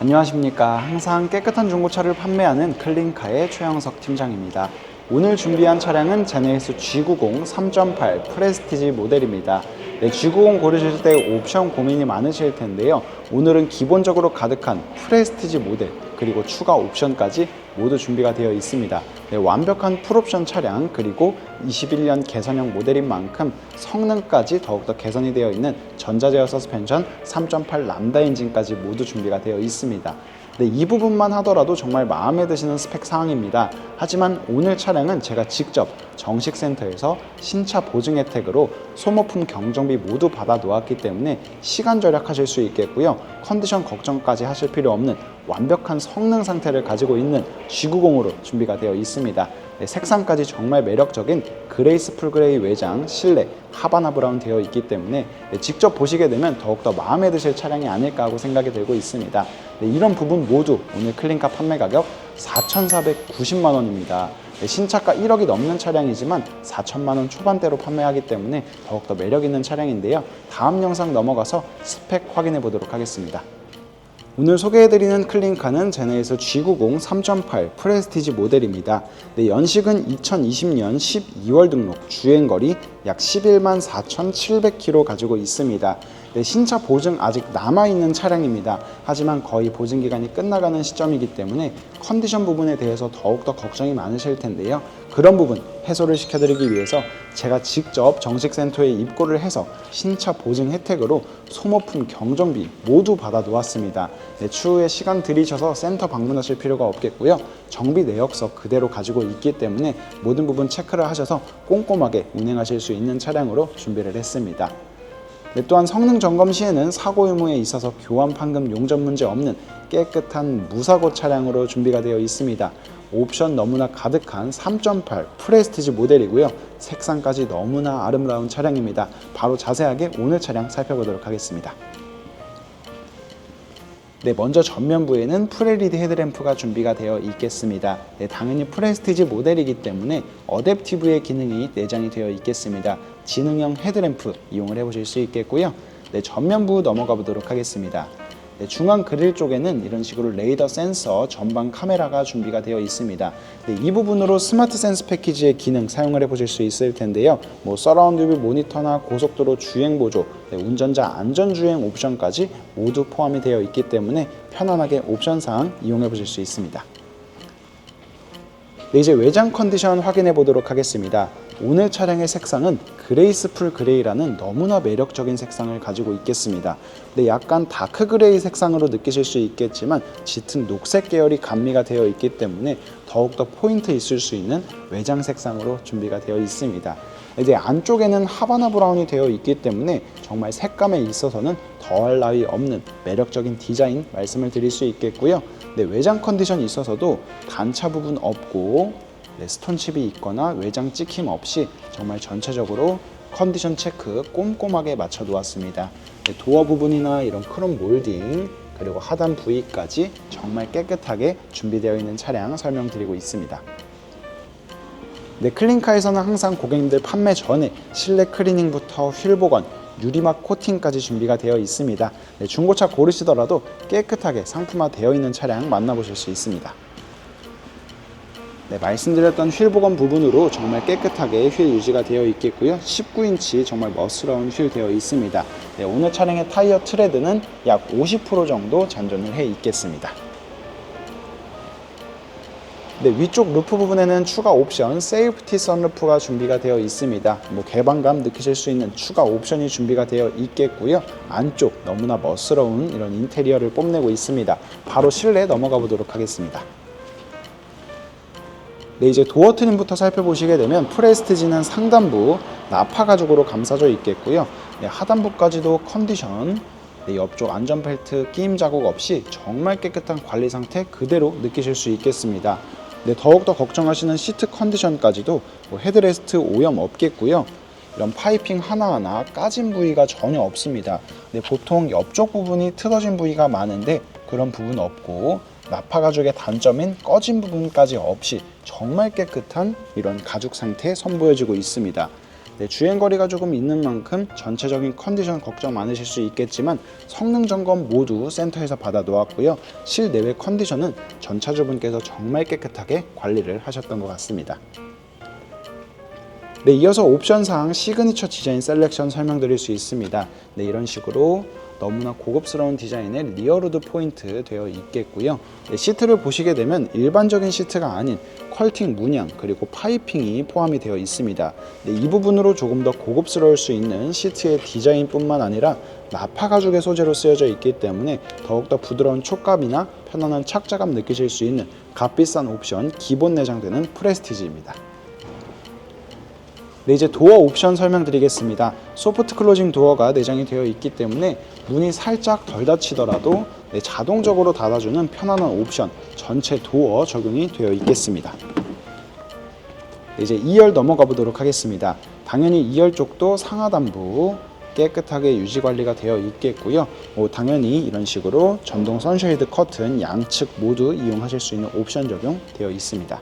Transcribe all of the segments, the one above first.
안녕하십니까. 항상 깨끗한 중고차를 판매하는 클린카의 최영석 팀장입니다. 오늘 준비한 차량은 제네시스 G90 3.8 프레스티지 모델입니다. 네, G90 고르실 때 옵션 고민이 많으실 텐데요. 오늘은 기본적으로 가득한 프레스티지 모델 그리고 추가 옵션까지 모두 준비가 되어 있습니다. 네, 완벽한 풀옵션 차량 그리고 21년 개선형 모델인 만큼 성능까지 더욱더 개선이 되어 있는 전자제어 서스펜션 3.8 람다 엔진까지 모두 준비가 되어 있습니다. 네, 이 부분만 하더라도 정말 마음에 드시는 스펙 사항입니다. 하지만 오늘 차량은 제가 직접 정식 센터에서 신차 보증 혜택으로 소모품 경정비 모두 받아 놓았기 때문에 시간 절약하실 수 있겠고요. 컨디션 걱정까지 하실 필요 없는 완벽한 성능 상태를 가지고 있는 G90으로 준비가 되어 있습니다. 네, 색상까지 정말 매력적인 그레이스 풀 그레이 외장, 실내, 하바나 브라운 되어 있기 때문에 네, 직접 보시게 되면 더욱더 마음에 드실 차량이 아닐까 하고 생각이 들고 있습니다. 네, 이런 부분 모두 오늘 클린카 판매 가격 4,490만 원입니다. 네, 신차가 1억이 넘는 차량이지만 4천만 원 초반대로 판매하기 때문에 더욱더 매력 있는 차량인데요. 다음 영상 넘어가서 스펙 확인해 보도록 하겠습니다. 오늘 소개해드리는 클린카는 제네에서 G90 3.8 프레스티지 모델입니다. 네, 연식은 2020년 12월 등록, 주행거리 약 11만 4,700km 가지고 있습니다. 네, 신차 보증 아직 남아있는 차량입니다. 하지만 거의 보증 기간이 끝나가는 시점이기 때문에 컨디션 부분에 대해서 더욱더 걱정이 많으실 텐데요. 그런 부분 해소를 시켜드리기 위해서 제가 직접 정식 센터에 입고를 해서 신차 보증 혜택으로 소모품 경정비 모두 받아 놓았습니다. 네, 추후에 시간 들이셔서 센터 방문하실 필요가 없겠고요. 정비 내역서 그대로 가지고 있기 때문에 모든 부분 체크를 하셔서 꼼꼼하게 운행하실 수 있는 차량으로 준비를 했습니다. 네, 또한 성능 점검 시에는 사고 유무에 있어서 교환 판금 용접 문제 없는 깨끗한 무사고 차량으로 준비가 되어 있습니다. 옵션 너무나 가득한 3.8 프레스티지 모델이고요. 색상까지 너무나 아름다운 차량입니다. 바로 자세하게 오늘 차량 살펴보도록 하겠습니다. 네, 먼저 전면부에는 프레리드 헤드램프가 준비가 되어 있겠습니다. 네, 당연히 프레스티지 모델이기 때문에 어댑티브의 기능이 내장이 되어 있겠습니다. 지능형 헤드램프 이용을 해보실 수 있겠고요. 네, 전면부 넘어가 보도록 하겠습니다. 네, 중앙 그릴 쪽에는 이런 식으로 레이더 센서, 전방 카메라가 준비가 되어 있습니다. 네, 이 부분으로 스마트 센스 패키지의 기능 사용을 해보실 수 있을 텐데요. 뭐 서라운드 뷰 모니터나 고속도로 주행 보조, 네, 운전자 안전 주행 옵션까지 모두 포함이 되어 있기 때문에 편안하게 옵션 사항 이용해 보실 수 있습니다. 네, 이제 외장 컨디션 확인해 보도록 하겠습니다. 오늘 차량의 색상은 그레이스풀 그레이라는 너무나 매력적인 색상을 가지고 있겠습니다. 근데 약간 다크 그레이 색상으로 느끼실 수 있겠지만 짙은 녹색 계열이 감미가 되어 있기 때문에 더욱더 포인트 있을 수 있는 외장 색상으로 준비가 되어 있습니다. 이제 안쪽에는 하바나 브라운이 되어 있기 때문에 정말 색감에 있어서는 더할 나위 없는 매력적인 디자인 말씀을 드릴 수 있겠고요. 네, 외장 컨디션이 있어서도 단차 부분 없고 네, 스톤칩이 있거나 외장 찍힘 없이 정말 전체적으로 컨디션 체크 꼼꼼하게 맞춰 놓았습니다. 네, 도어 부분이나 이런 크롬 몰딩 그리고 하단 부위까지 정말 깨끗하게 준비되어 있는 차량 설명드리고 있습니다. 네, 클린카에서는 항상 고객님들 판매 전에 실내 클리닝부터 휠 복원, 유리막 코팅까지 준비가 되어 있습니다. 네, 중고차 고르시더라도 깨끗하게 상품화 되어 있는 차량 만나보실 수 있습니다. 네, 말씀드렸던 휠 복원 부분으로 정말 깨끗하게 휠 유지가 되어 있겠고요. 19인치 정말 멋스러운 휠 되어 있습니다. 네, 오늘 차량의 타이어 트레드는 약 50% 정도 잔존을 해 있겠습니다. 네, 위쪽 루프 부분에는 추가 옵션 세이프티 선루프가 준비가 되어 있습니다. 뭐 개방감 느끼실 수 있는 추가 옵션이 준비가 되어 있겠고요. 안쪽 너무나 멋스러운 이런 인테리어를 뽐내고 있습니다. 바로 실내 넘어가 보도록 하겠습니다. 네, 이제 도어 트림부터 살펴보시게 되면 프레스티지는 상단부 나파 가죽으로 감싸져 있겠고요. 네, 하단부까지도 컨디션, 네, 옆쪽 안전벨트 끼임 자국 없이 정말 깨끗한 관리 상태 그대로 느끼실 수 있겠습니다. 네, 더욱더 걱정하시는 시트 컨디션까지도 뭐 헤드레스트 오염 없겠고요. 이런 파이핑 하나하나 까진 부위가 전혀 없습니다. 네, 보통 옆쪽 부분이 틀어진 부위가 많은데 그런 부분 없고 나파 가죽의 단점인 꺼진 부분까지 없이 정말 깨끗한 이런 가죽 상태 선보여지고 있습니다. 네, 주행거리가 조금 있는 만큼 전체적인 컨디션 걱정 많으실 수 있겠지만 성능 점검 모두 센터에서 받아 놓았고요. 실내외 컨디션은 전차주분께서 정말 깨끗하게 관리를 하셨던 것 같습니다. 네, 이어서 옵션 사항 시그니처 디자인 셀렉션 설명드릴 수 있습니다. 네, 이런 식으로 너무나 고급스러운 디자인의 리어로드 포인트 되어 있겠고요. 네, 시트를 보시게 되면 일반적인 시트가 아닌 컬팅 문양 그리고 파이핑이 포함이 되어 있습니다. 네, 이 부분으로 조금 더 고급스러울 수 있는 시트의 디자인뿐만 아니라 나파 가죽의 소재로 쓰여져 있기 때문에 더욱더 부드러운 촉감이나 편안한 착자감 느끼실 수 있는 값비싼 옵션 기본 내장되는 프레스티지입니다. 네, 이제 도어 옵션 설명드리겠습니다. 소프트 클로징 도어가 내장이 되어 있기 때문에 문이 살짝 덜 닫히더라도 네, 자동적으로 닫아주는 편안한 옵션 전체 도어 적용이 되어 있겠습니다. 네, 이제 2열 넘어가 보도록 하겠습니다. 당연히 2열 쪽도 상하단부 깨끗하게 유지 관리가 되어 있겠고요. 뭐 당연히 이런 식으로 전동 선쉐이드 커튼 양측 모두 이용하실 수 있는 옵션 적용되어 있습니다.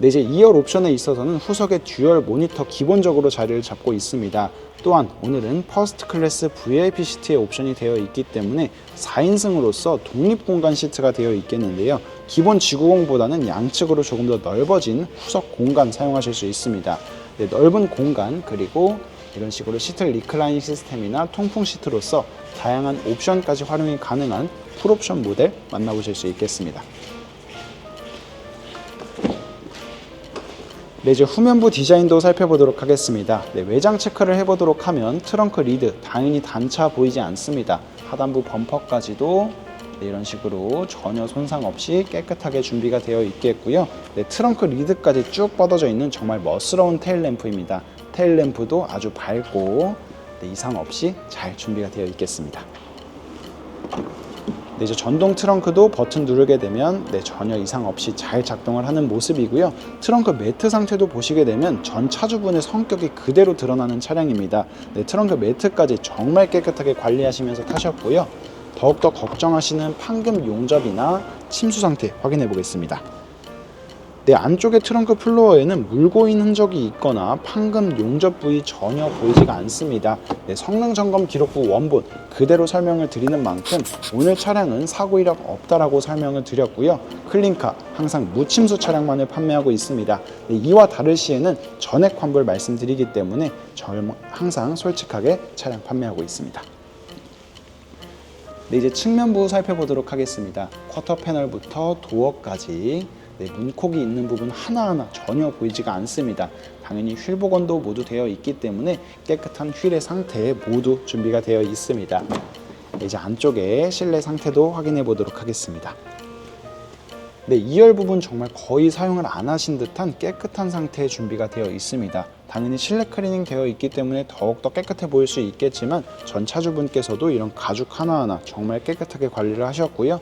네, 이제 2열 옵션에 있어서는 후석의 듀얼 모니터 기본적으로 자리를 잡고 있습니다. 또한 오늘은 퍼스트 클래스 VIP 시트의 옵션이 되어 있기 때문에 4인승으로서 독립 공간 시트가 되어 있겠는데요. 기본 G90보다는 양측으로 조금 더 넓어진 후석 공간 사용하실 수 있습니다. 네, 넓은 공간 그리고 이런 식으로 시트 리클라이닝 시스템이나 통풍 시트로서 다양한 옵션까지 활용이 가능한 풀옵션 모델 만나보실 수 있겠습니다. 네, 이제 후면부 디자인도 살펴보도록 하겠습니다. 네, 외장 체크를 해보도록 하면 트렁크 리드 당연히 단차 보이지 않습니다. 하단부 범퍼까지도 네, 이런 식으로 전혀 손상 없이 깨끗하게 준비가 되어 있겠고요. 네, 트렁크 리드까지 쭉 뻗어져 있는 정말 멋스러운 테일 램프입니다. 테일 램프도 아주 밝고 네, 이상 없이 잘 준비가 되어 있겠습니다. 네, 이제 전동 트렁크도 버튼 누르게 되면 네, 전혀 이상 없이 잘 작동을 하는 모습이고요. 트렁크 매트 상태도 보시게 되면 전 차주분의 성격이 그대로 드러나는 차량입니다. 네, 트렁크 매트까지 정말 깨끗하게 관리하시면서 타셨고요. 더욱더 걱정하시는 판금 용접이나 침수 상태 확인해 보겠습니다. 네, 안쪽의 트렁크 플로어에는 물고인 흔적이 있거나 판금 용접 부위 전혀 보이지가 않습니다. 네, 성능 점검 기록부 원본 그대로 설명을 드리는 만큼 오늘 차량은 사고 이력 없다라고 설명을 드렸고요. 클린카 항상 무침수 차량만을 판매하고 있습니다. 네, 이와 다를 시에는 전액 환불 말씀드리기 때문에 저 항상 솔직하게 차량 판매하고 있습니다. 네, 이제 측면부 살펴보도록 하겠습니다. 쿼터 패널부터 도어까지 네, 문콕이 있는 부분 하나하나 전혀 보이지가 않습니다. 당연히 휠 복원도 모두 되어 있기 때문에 깨끗한 휠의 상태 모두 준비가 되어 있습니다. 네, 이제 안쪽에 실내 상태도 확인해 보도록 하겠습니다. 네, 2열 부분 정말 거의 사용을 안 하신 듯한 깨끗한 상태의 준비가 되어 있습니다. 당연히 실내 클리닝 되어 있기 때문에 더욱더 깨끗해 보일 수 있겠지만 전 차주분께서도 이런 가죽 하나하나 정말 깨끗하게 관리를 하셨고요.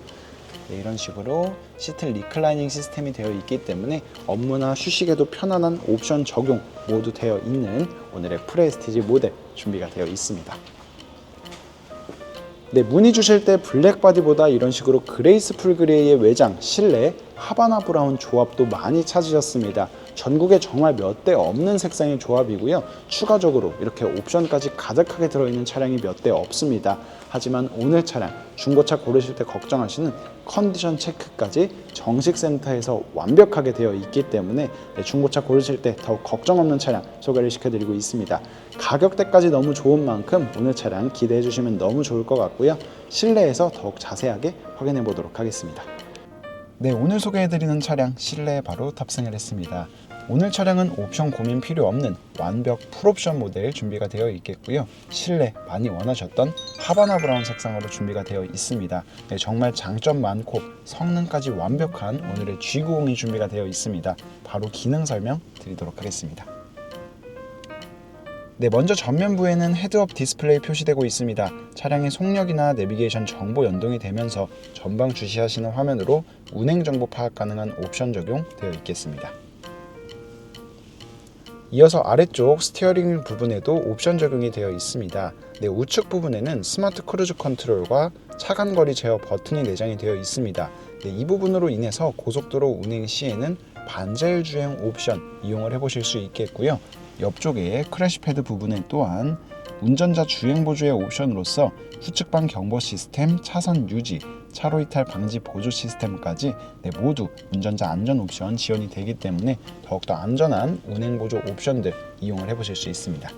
네, 이런 식으로 시트 리클라이닝 시스템이 되어 있기 때문에 업무나 휴식에도 편안한 옵션 적용 모두 되어 있는 오늘의 프레스티지 모델 준비가 되어 있습니다. 네, 문의 주실 때 블랙 바디보다 이런 식으로 그레이스풀 그레이의 외장, 실내, 하바나 브라운 조합도 많이 찾으셨습니다. 전국에 정말 몇 대 없는 색상의 조합이고요. 추가적으로 이렇게 옵션까지 가득하게 들어있는 차량이 몇 대 없습니다. 하지만 오늘 차량 중고차 고르실 때 걱정하시는 컨디션 체크까지 정식 센터에서 완벽하게 되어 있기 때문에 네, 중고차 고르실 때 더욱 걱정 없는 차량 소개를 시켜드리고 있습니다. 가격대까지 너무 좋은 만큼 오늘 차량 기대해 주시면 너무 좋을 것 같고요. 실내에서 더욱 자세하게 확인해 보도록 하겠습니다. 네, 오늘 소개해드리는 차량 실내에 바로 탑승을 했습니다. 오늘 차량은 옵션 고민 필요 없는 완벽 풀옵션 모델 준비가 되어 있겠고요. 실내 많이 원하셨던 하바나 브라운 색상으로 준비가 되어 있습니다. 네, 정말 장점 많고 성능까지 완벽한 오늘의 G90이 준비가 되어 있습니다. 바로 기능 설명 드리도록 하겠습니다. 네, 먼저 전면부에는 헤드업 디스플레이 표시되고 있습니다. 차량의 속력이나 내비게이션 정보 연동이 되면서 전방 주시하시는 화면으로 운행 정보 파악 가능한 옵션 적용되어 있겠습니다. 이어서 아래쪽 스티어링 부분에도 옵션 적용이 되어 있습니다. 네, 우측 부분에는 스마트 크루즈 컨트롤과 차간 거리 제어 버튼이 내장이 되어 있습니다. 네, 이 부분으로 인해서 고속도로 운행 시에는 반자율 주행 옵션 이용을 해보실 수 있겠고요. 옆쪽에 크래시 패드 부분에 또한 운전자 주행 보조의 옵션으로서 후측방 경보 시스템, 차선 유지, 차로 이탈 방지 보조 시스템까지 네, 모두 운전자 안전 옵션 지원이 되기 때문에 더욱더 안전한 운행 보조 옵션들 이용을 해보실 수 있습니다.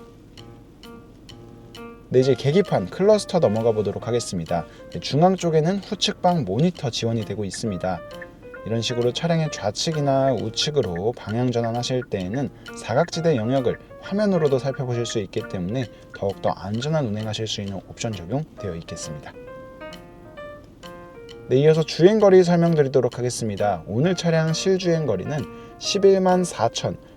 네, 이제 계기판 클러스터 넘어가 보도록 하겠습니다. 네, 중앙 쪽에는 후측방 모니터 지원이 되고 있습니다. 이런 식으로 차량의 좌측이나 우측으로 방향 전환하실 때에는 사각지대 영역을 화면으로도 살펴보실 수 있기 때문에 더욱더 안전한 운행하실 수 있는 옵션 적용되어 있겠습니다. 네, 이어서 주행거리 설명드리도록 하겠습니다. 오늘 차량 실주행거리는 11만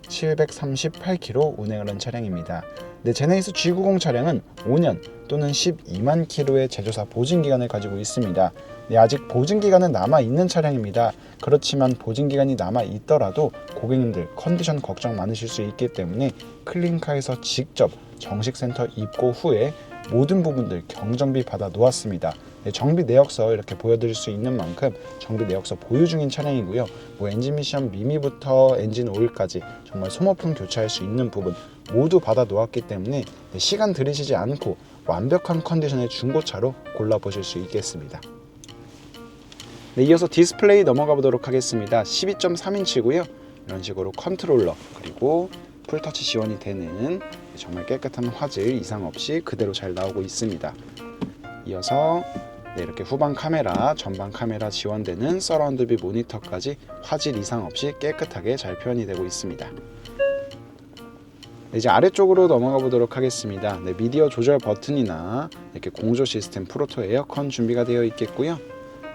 4,738km 운행을 한 차량입니다. 네, 제네이스 G90 차량은 5년 또는 12만 킬로의 제조사 보증 기간을 가지고 있습니다. 네, 아직 보증 기간은 남아 있는 차량입니다. 그렇지만 보증 기간이 남아 있더라도 고객님들 컨디션 걱정 많으실 수 있기 때문에 클린카에서 직접 정식 센터 입고 후에 모든 부분들 경정비 받아 놓았습니다. 네, 정비 내역서 이렇게 보여드릴 수 있는 만큼 정비 내역서 보유 중인 차량이고요. 뭐 엔진 미션 미미부터 엔진 오일까지 정말 소모품 교체할 수 있는 부분 모두 받아 놓았기 때문에 네, 시간 들이시지 않고 완벽한 컨디션의 중고차로 골라보실 수 있겠습니다. 네, 이어서 디스플레이 넘어가 보도록 하겠습니다. 12.3인치고요. 이런 식으로 컨트롤러 그리고 풀터치 지원이 되는 정말 깨끗한 화질 이상 없이 그대로 잘 나오고 있습니다. 이어서 네, 이렇게 후방 카메라, 전방 카메라 지원되는 서라운드비 모니터까지 화질 이상 없이 깨끗하게 잘 표현이 되고 있습니다. 네, 이제 아래쪽으로 넘어가 보도록 하겠습니다. 네, 미디어 조절 버튼이나 이렇게 공조 시스템 프로토 에어컨 준비가 되어 있겠고요.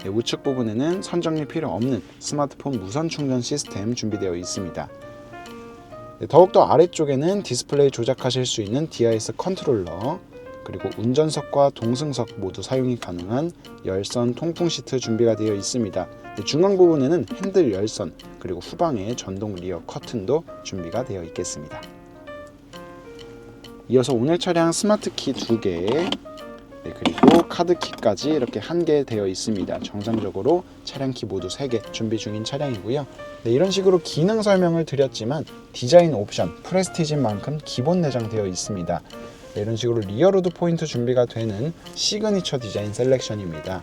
네, 우측 부분에는 선정리 필요 없는 스마트폰 무선 충전 시스템 준비되어 있습니다. 네, 더욱더 아래쪽에는 디스플레이 조작하실 수 있는 DIS 컨트롤러 그리고 운전석과 동승석 모두 사용이 가능한 열선 통풍 시트 준비가 되어 있습니다. 네, 중앙 부분에는 핸들 열선 그리고 후방에 전동 리어 커튼도 준비가 되어 있겠습니다. 이어서 오늘 차량 스마트 키 2개 네, 그리고 카드 키까지 이렇게 한 개 되어 있습니다. 정상적으로 차량 키 모두 3개 준비 중인 차량이고요. 네, 이런 식으로 기능 설명을 드렸지만 디자인 옵션 프레스티지인 만큼 기본 내장되어 있습니다. 네, 이런 식으로 리어로드 포인트 준비가 되는 시그니처 디자인 셀렉션입니다.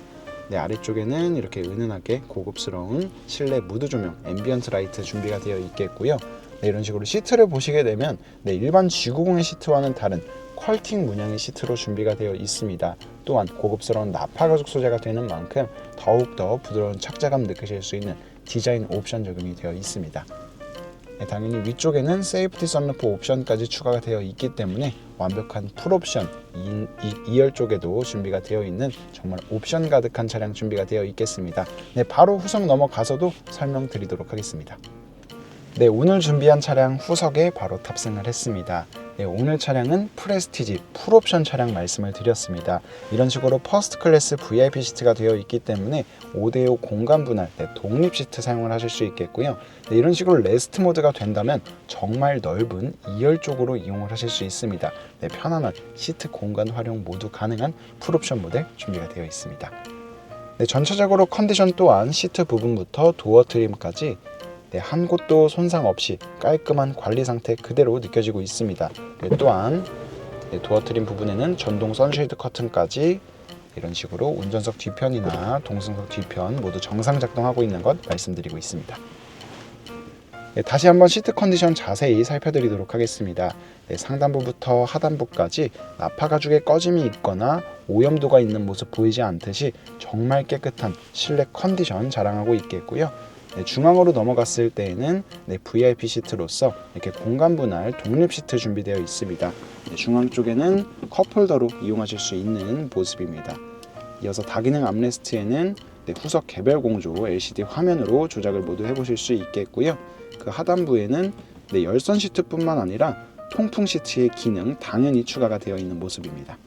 네, 아래쪽에는 이렇게 은은하게 고급스러운 실내 무드 조명, 앰비언트 라이트 준비가 되어 있겠고요. 네, 이런 식으로 시트를 보시게 되면 네, 일반 G90의 시트와는 다른 퀄팅 문양의 시트로 준비가 되어 있습니다. 또한 고급스러운 나파 가죽 소재가 되는 만큼 더욱더 부드러운 착자감 느끼실 수 있는 디자인 옵션 적용이 되어 있습니다. 네, 당연히 위쪽에는 세이프티 썬루프 옵션까지 추가가 되어 있기 때문에 완벽한 풀옵션 2, 열 쪽에도 준비가 되어 있는 정말 옵션 가득한 차량 준비가 되어 있겠습니다. 네, 바로 후속 넘어가서도 설명드리도록 하겠습니다. 네, 오늘 준비한 차량 후석에 바로 탑승을 했습니다. 네, 오늘 차량은 프레스티지 풀옵션 차량 말씀을 드렸습니다. 이런 식으로 퍼스트 클래스 VIP 시트가 되어 있기 때문에 5대5 공간 분할, 네, 독립 시트 사용을 하실 수 있겠고요. 네, 이런 식으로 레스트 모드가 된다면 정말 넓은 2열 쪽으로 이용을 하실 수 있습니다. 네, 편안한 시트 공간 활용 모두 가능한 풀옵션 모델 준비가 되어 있습니다. 네, 전체적으로 컨디션 또한 시트 부분부터 도어 트림까지 네, 한 곳도 손상 없이 깔끔한 관리 상태 그대로 느껴지고 있습니다. 네, 또한 네, 도어 트림 부분에는 전동 선쉐이드 커튼까지 이런 식으로 운전석 뒤편이나 동승석 뒤편 모두 정상 작동하고 있는 것 말씀드리고 있습니다. 네, 다시 한번 시트 컨디션 자세히 살펴드리도록 하겠습니다. 네, 상단부부터 하단부까지 나파 가죽에 꺼짐이 있거나 오염도가 있는 모습 보이지 않듯이 정말 깨끗한 실내 컨디션 자랑하고 있겠고요. 네, 중앙으로 넘어갔을 때에는 네, VIP 시트로서 이렇게 공간 분할 독립 시트 준비되어 있습니다. 네, 중앙 쪽에는 컵홀더로 이용하실 수 있는 모습입니다. 이어서 다기능 암레스트에는 네, 후석 개별 공조 LCD 화면으로 조작을 모두 해보실 수 있겠고요. 그 하단부에는 네, 열선 시트뿐만 아니라 통풍 시트의 기능 당연히 추가가 되어 있는 모습입니다.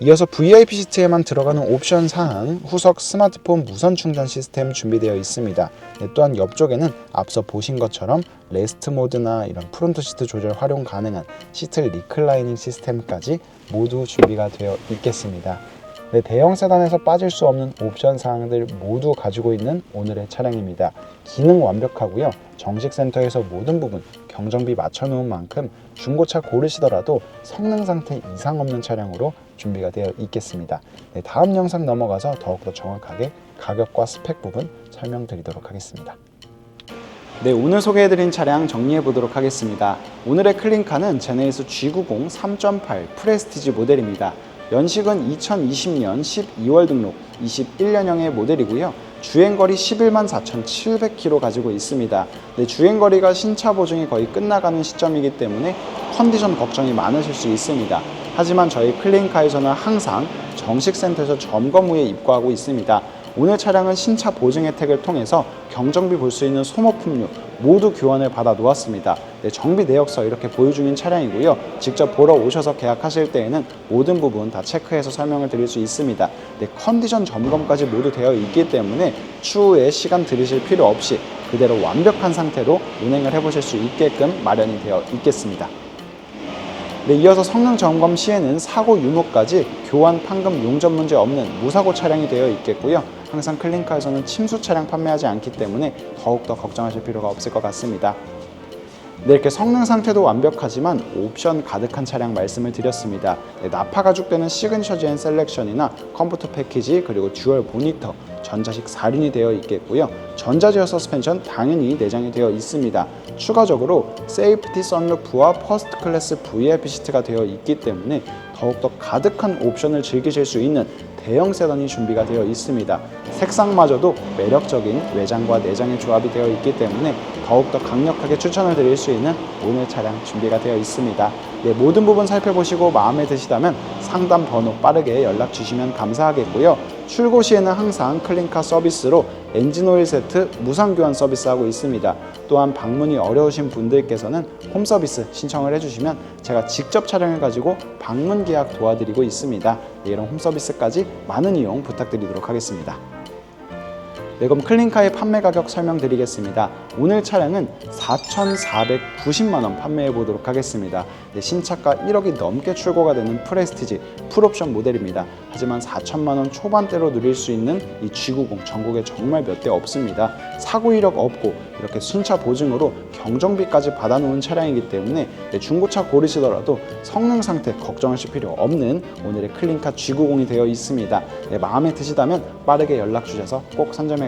이어서 VIP 시트에만 들어가는 옵션 사항 후석 스마트폰 무선 충전 시스템 준비되어 있습니다. 네, 또한 옆쪽에는 앞서 보신 것처럼 레스트 모드나 이런 프론트 시트 조절 활용 가능한 시트 리클라이닝 시스템까지 모두 준비가 되어 있겠습니다. 네, 대형 세단에서 빠질 수 없는 옵션 사항들 모두 가지고 있는 오늘의 차량입니다. 기능 완벽하고요. 정식 센터에서 모든 부분 경정비 맞춰놓은 만큼 중고차 고르시더라도 성능 상태 이상 없는 차량으로 준비가 되어 있겠습니다. 네, 다음 영상 넘어가서 더욱더 정확하게 가격과 스펙 부분 설명드리도록 하겠습니다. 네, 오늘 소개해드린 차량 정리해 보도록 하겠습니다. 오늘의 클린카는 제네시스 G90 3.8 프레스티지 모델입니다. 연식은 2020년 12월 등록 21년형의 모델이고요. 주행거리 11만 4,700km 가지고 있습니다. 네, 주행거리가 신차 보증이 거의 끝나가는 시점이기 때문에 컨디션 걱정이 많으실 수 있습니다. 하지만 저희 클린카에서는 항상 정식 센터에서 점검 후에 입고하고 있습니다. 오늘 차량은 신차 보증 혜택을 통해서 경정비 볼 수 있는 소모품류 모두 교환을 받아 놓았습니다. 네, 정비 내역서 이렇게 보유 중인 차량이고요. 직접 보러 오셔서 계약하실 때에는 모든 부분 다 체크해서 설명을 드릴 수 있습니다. 네, 컨디션 점검까지 모두 되어 있기 때문에 추후에 시간 들이실 필요 없이 그대로 완벽한 상태로 운행을 해보실 수 있게끔 마련이 되어 있겠습니다. 네, 이어서 성능 점검 시에는 사고 유무까지 교환 판금 용접 문제 없는 무사고 차량이 되어 있겠고요. 항상 클린카에서는 침수 차량 판매하지 않기 때문에 더욱더 걱정하실 필요가 없을 것 같습니다. 네, 이렇게 성능 상태도 완벽하지만 옵션 가득한 차량 말씀을 드렸습니다. 네, 나파 가죽되는 시그니처 젠 셀렉션이나 컴포터 패키지 그리고 듀얼 모니터, 전자식 살인이 되어 있겠고요. 전자제어 서스펜션 당연히 내장이 되어 있습니다. 추가적으로 세이프티 선루프와 퍼스트 클래스 VIP 시트가 되어 있기 때문에 더욱더 가득한 옵션을 즐기실 수 있는 대형 세단이 준비가 되어 있습니다. 색상마저도 매력적인 외장과 내장의 조합이 되어 있기 때문에 더욱더 강력하게 추천을 드릴 수 있는 오늘 차량 준비가 되어 있습니다. 네, 모든 부분 살펴보시고 마음에 드시다면 상담 번호 빠르게 연락 주시면 감사하겠고요. 출고 시에는 항상 클린카 서비스로 엔진오일 세트 무상 교환 서비스하고 있습니다. 또한 방문이 어려우신 분들께서는 홈 서비스 신청을 해주시면 제가 직접 차량을 가지고 방문 계약 도와드리고 있습니다. 네, 이런 홈 서비스까지 많은 이용 부탁드리도록 하겠습니다. 네, 그럼 클린카의 판매 가격 설명드리겠습니다. 오늘 차량은 4,490만 원 판매해 보도록 하겠습니다. 네, 신차가 1억이 넘게 출고가 되는 프레스티지 풀옵션 모델입니다. 하지만 4천만 원 초반대로 누릴 수 있는 이 G90 전국에 정말 몇 대 없습니다. 사고 이력 없고 이렇게 순차 보증으로 경정비까지 받아놓은 차량이기 때문에 네, 중고차 고르시더라도 성능 상태 걱정하실 필요 없는 오늘의 클린카 G90이 되어 있습니다. 네, 마음에 드시다면 빠르게 연락 주셔서 꼭 선점해